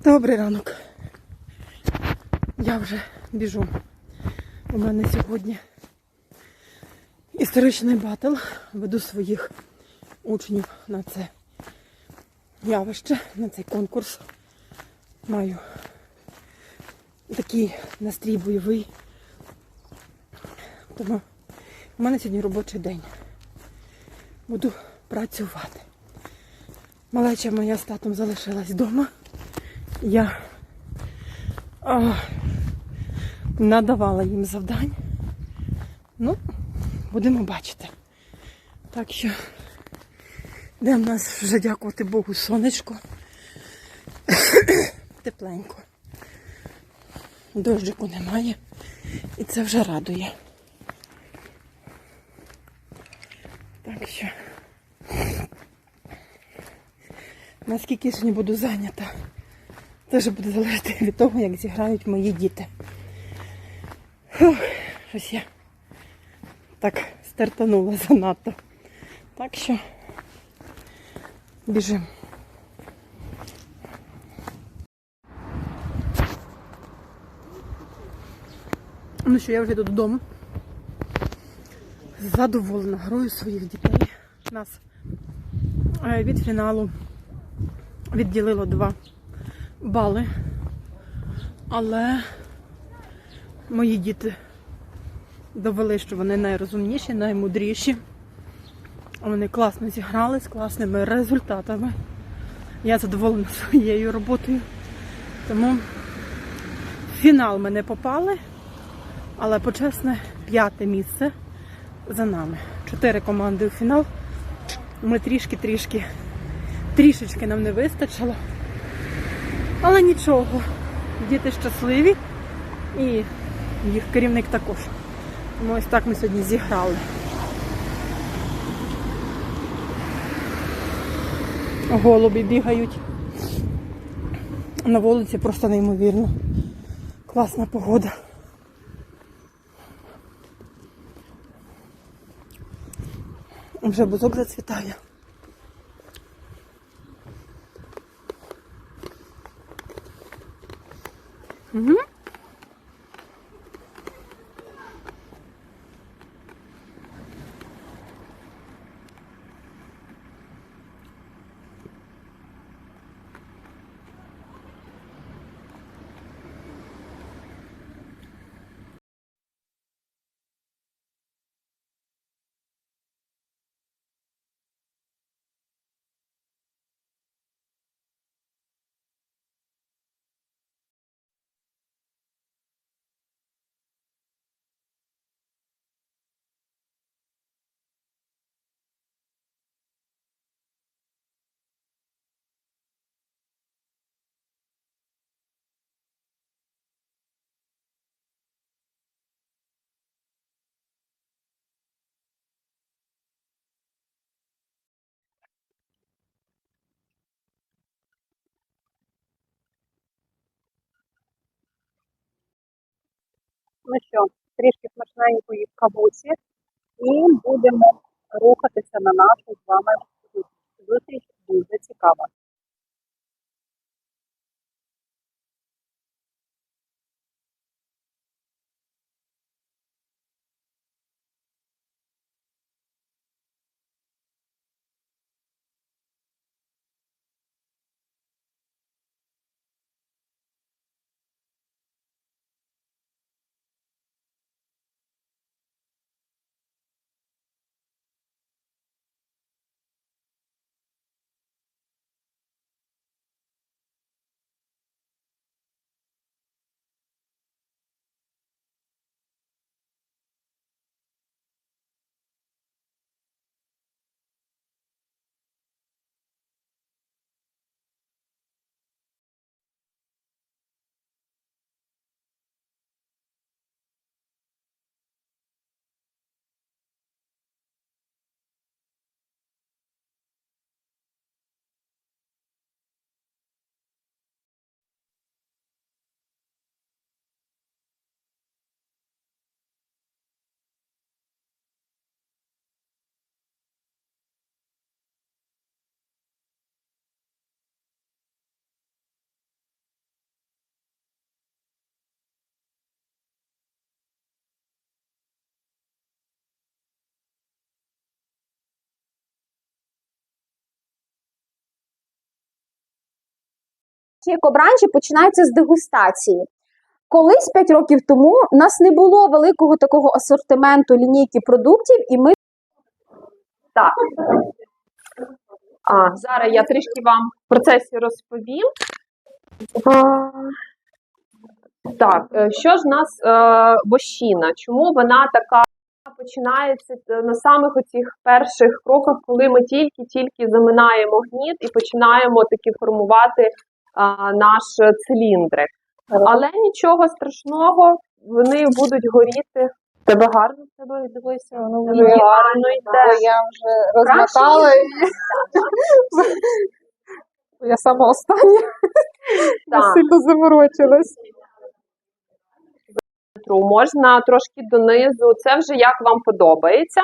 Добрий ранок. Я вже біжу. У мене сьогодні історичний батл. Веду своїх учнів на це явище, на цей конкурс. Маю такий настрій бойовий. Тому у мене сьогодні робочий день. Буду працювати. Малеча моя з татом залишилась вдома. Я а, надавала їм завдань. Ну, будемо бачити. Так що, де в нас вже дякувати Богу, сонечко. Тепленько. Дощику немає. І це вже радує. Так що. Наскільки сьогодні буду зайнята, теж буде залежати від того, як зіграють мої діти. Фух, щось я так стартанула занадто. Так що біжимо. Ну що, я вже йду додому. Задоволена грою своїх дітей. Нас е, від фіналу відділило два бали. Але мої діти довели, що вони найрозумніші, наймудріші. Вони класно зіграли з класними результатами. Я задоволена своєю роботою. Тому в фінал ми не попали, але почесне п'яте місце за нами. Чотири команди у фінал. Ми трішки-трішки, трішечки нам не вистачило. Але нічого, діти щасливі і їх керівник також. Тому ось так ми сьогодні зіграли. Голуби бігають. На вулиці просто неймовірно. Класна погода. Вже бузок зацвітає. Mm-hmm. Ну що, трішки смачненької кавусі і будемо рухатися на нашу з вами зустріч. Дуже цікава. Лінійки екобранчі починаються з дегустації. Колись 5 років тому у нас не було великого такого асортименту лінійки продуктів, і ми Так. А, зараз я трішки вам в процесі розповім. Так, е, що ж в нас е, вощина? Чому вона така починається е, на самих оцих перших кроках, коли ми тільки-тільки заминаємо гніт і починаємо таки формувати наш циліндрик. Але нічого страшного, вони будуть горіти. Тебе гарно в тебе дивися, воно гарно йде. Я вже розмотала. Я сама остання сильно заморочилась. можна трошки донизу. Це вже як вам подобається.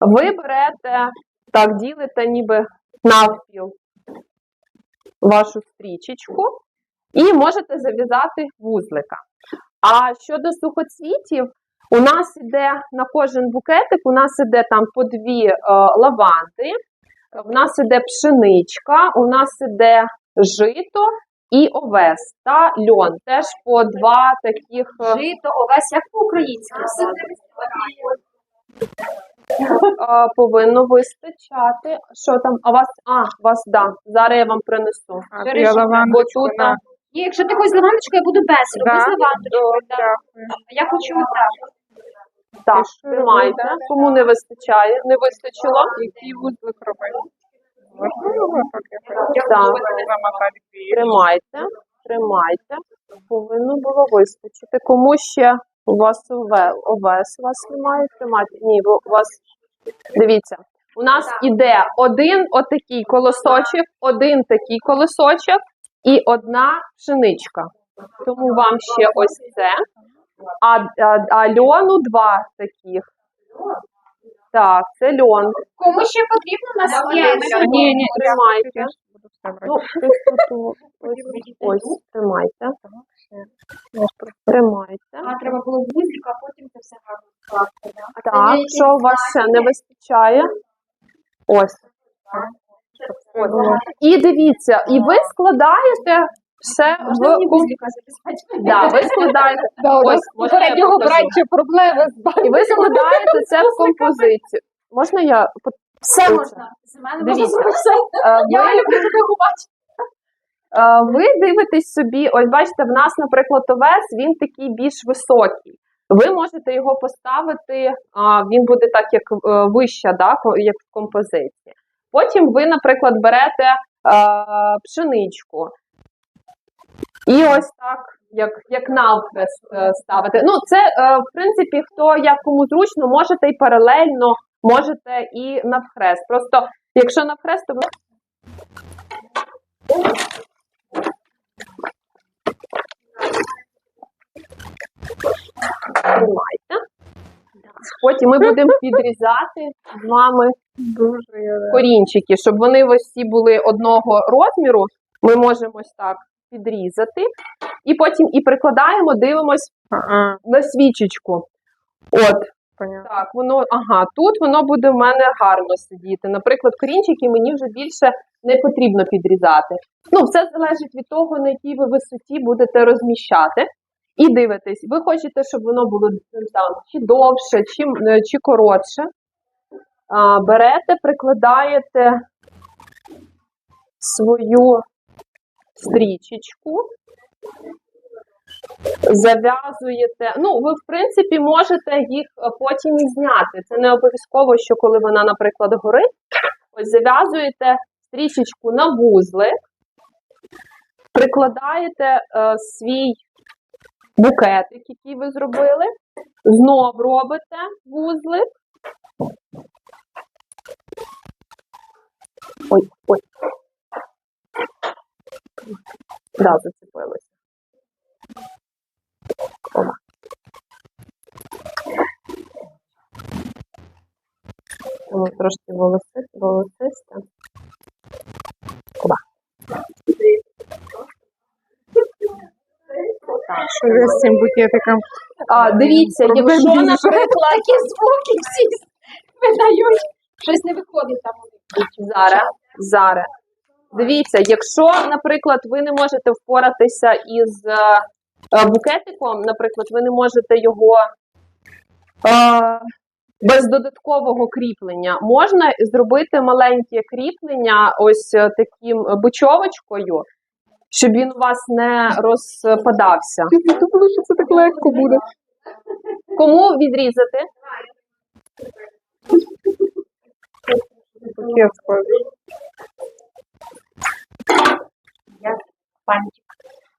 Ви берете, так, ділите ніби навпіл вашу стрічечку і можете зав'язати вузлика. А щодо сухоцвітів, у нас іде на кожен букетик, у нас іде там по дві е, лаванди, в нас іде пшеничка, у нас іде жито і овес та льон. Теж по два таких. е, жито, овес, як по-українськи. Повинно вистачати. Що там? А вас? А, вас да. Зараз я вам принесу. А, До я лавандочку Бо тут на- Ні, якщо ти хочеш з лавандочкою, я буду без. Да? Роби з лавандочкою. Да. А я хочу отак. так, що тримайте. робити? Кому не вистачає, не вистачило. Який вузлик робити? Так замотати? Тримайте, тримайте. Повинно було вистачити. Кому ще у вас ове- овес у вас немає? Тримайте. Ні, у вас дивіться. У нас іде один отакий колосочок, один такий колосочок і одна пшеничка. Тому вам ще ось це. А, а, а льону два таких. Так, це льон. Кому ще потрібно є? Ні, ні, тримайте. Буду все брати. Ну, ось, тримайте. Тримайте. А треба було вузлик, а потім це все гарно скласти. Так, що у вас ще не вистачає? Ось. І дивіться, і ви складаєте все в? Да, ви складаєте Да, ось, можна я попереднього покажу? бранча проблеми з І ви складаєте це в композицію. Можна я Все можна. З мене можна Дивіться. зробити все. Е, Я ви- люблю такого бачити. Е, Ви дивитесь собі, ось бачите, в нас, наприклад, овес, він такий більш високий. Ви можете його поставити, а, він буде так, як е, вища, да, ко- як в композиції. Потім ви, наприклад, берете е, пшеничку. І ось так, як, як навхрест е, ставити. Ну, це, е, в принципі, хто як кому зручно, можете і паралельно, можете і навхрест. Просто, якщо навхрест, то ви тримайте. Потім ми будемо підрізати з вами корінчики, щоб вони всі були одного розміру. Ми можемо ось так підрізати. І потім і прикладаємо, дивимось на свічечку. От, понятно. так, воно, ага, тут воно буде в мене гарно сидіти. Наприклад, корінчики мені вже більше не потрібно підрізати. Ну, все залежить від того, на якій ви висоті будете розміщати. І дивитесь, ви хочете, щоб воно було ну, там, чи довше, чи, е, чи коротше. А, берете, прикладаєте свою стрічечку, зав'язуєте. Ну, ви, в принципі, можете їх е, потім і зняти. Це не обов'язково, що коли вона, наприклад, горить. Ось зав'язуєте стрічечку на вузлик, прикладаєте е, свій букетик, який ви зробили, знов робите вузлик. Ой, ой. Да, зацепилось. Воно трошки волоси, волосисте. Оба. Що ви з цим букетиком? А, дивіться, якщо, наприклад, Такі звуки всі видають. Щось не виходить там. зараз, зараз. Дивіться, якщо, наприклад, ви не можете впоратися із е, е, букетиком, наприклад, ви не можете його е, без додаткового кріплення, можна зробити маленьке кріплення ось е, таким бочовочкою, щоб він у вас не розпадався. Я думала, що це так легко буде. Кому відрізати?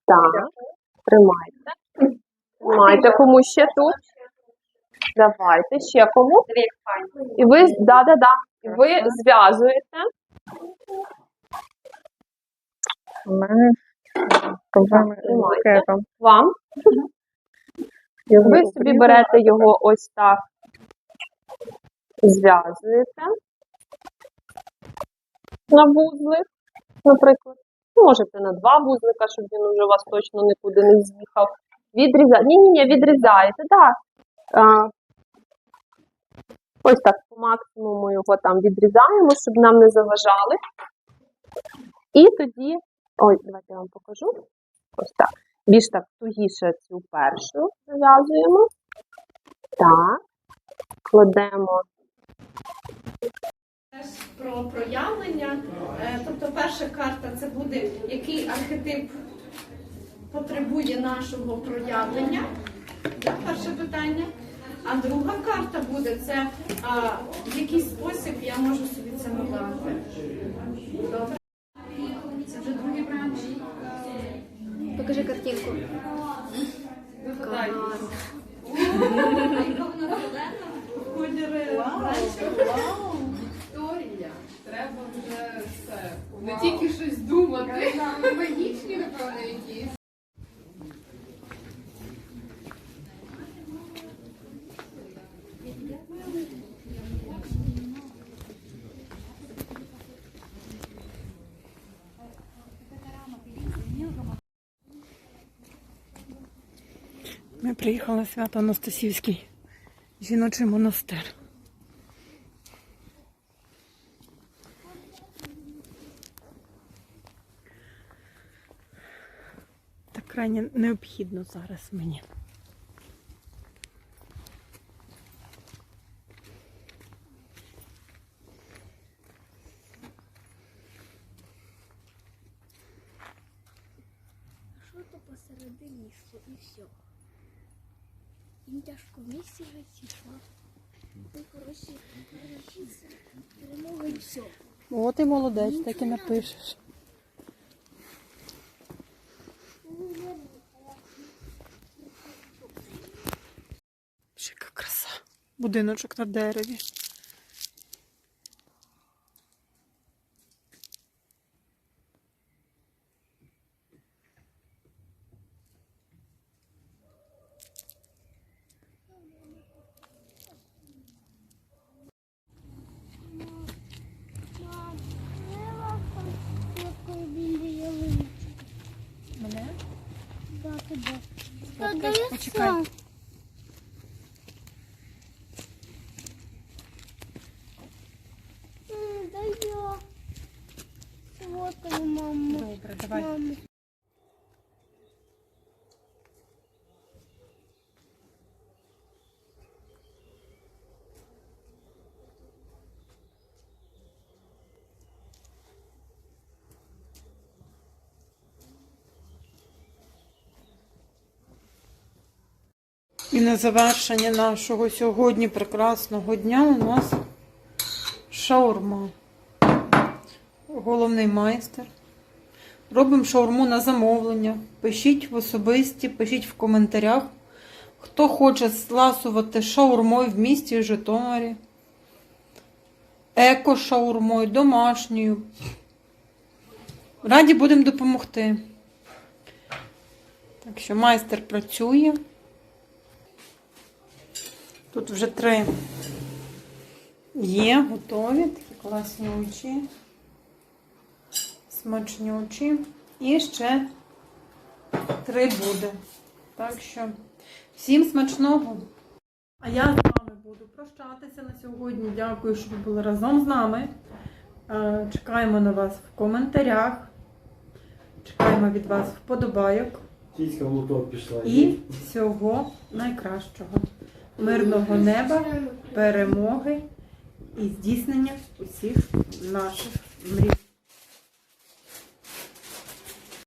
Так, тримайте. Тримайте. Кому ще тут? Давайте, ще кому? І ви, да, да, да. І ви зв'язуєте. У мене проблеми з пакетом. Вам. Ви собі берете його ось так. Зв'язуєте на вузлик, наприклад. Можете на два вузлика, щоб він уже у вас точно нікуди не з'їхав. Відрізаєте. Ні, ні, ні, відрізаєте, так. Ось так по максимуму його там відрізаємо, щоб нам не заважали. І тоді, ой, давайте я вам покажу. Ось так. Більш так тугіше цю першу зав'язуємо. Так. Кладемо. про проявлення. Е, Тобто, перша карта це буде який архетип потребує нашого проявлення. Перше питання. А друга карта буде це а, в який спосіб я можу собі це надати. Добре? Це вже другий варіант. Покажи картинку. Випадає. Кольори. Історія. Треба вже все. Не тільки щось думати. Ми приїхали на свято Анастасівський жіночий монастир. Так крайне необхідно зараз мені. Що то посереди лісу і все. Їм тяжко в місті жити, Ти? Ну, вчиться, перемога і все. О, ти молодець, так і напишеш. Ще яка краса. Будиночок на дереві. Мам, треба фоткою біля ялинки. Мене? Да, тебе. Фоткай, почекай. Да я. Фоткаю, маму. Добре, давай. Маму. На завершення нашого сьогодні прекрасного дня у нас шаурма. Головний майстер. Робимо шаурму на замовлення. Пишіть в особисті, пишіть в коментарях, хто хоче сласувати шаурмою в місті Житомирі. Еко-шаурмою, домашньою. Раді будемо допомогти. Так що майстер працює. Тут вже три є, готові, такі класні очі, смачні очі. І ще три буде. Так що всім смачного! А я з вами буду прощатися на сьогодні. Дякую, що ви були разом з нами. Е, Чекаємо на вас в коментарях. Чекаємо від вас вподобайок Тіська в пішла. і всього найкращого. Мирного неба, перемоги і здійснення усіх наших мрій.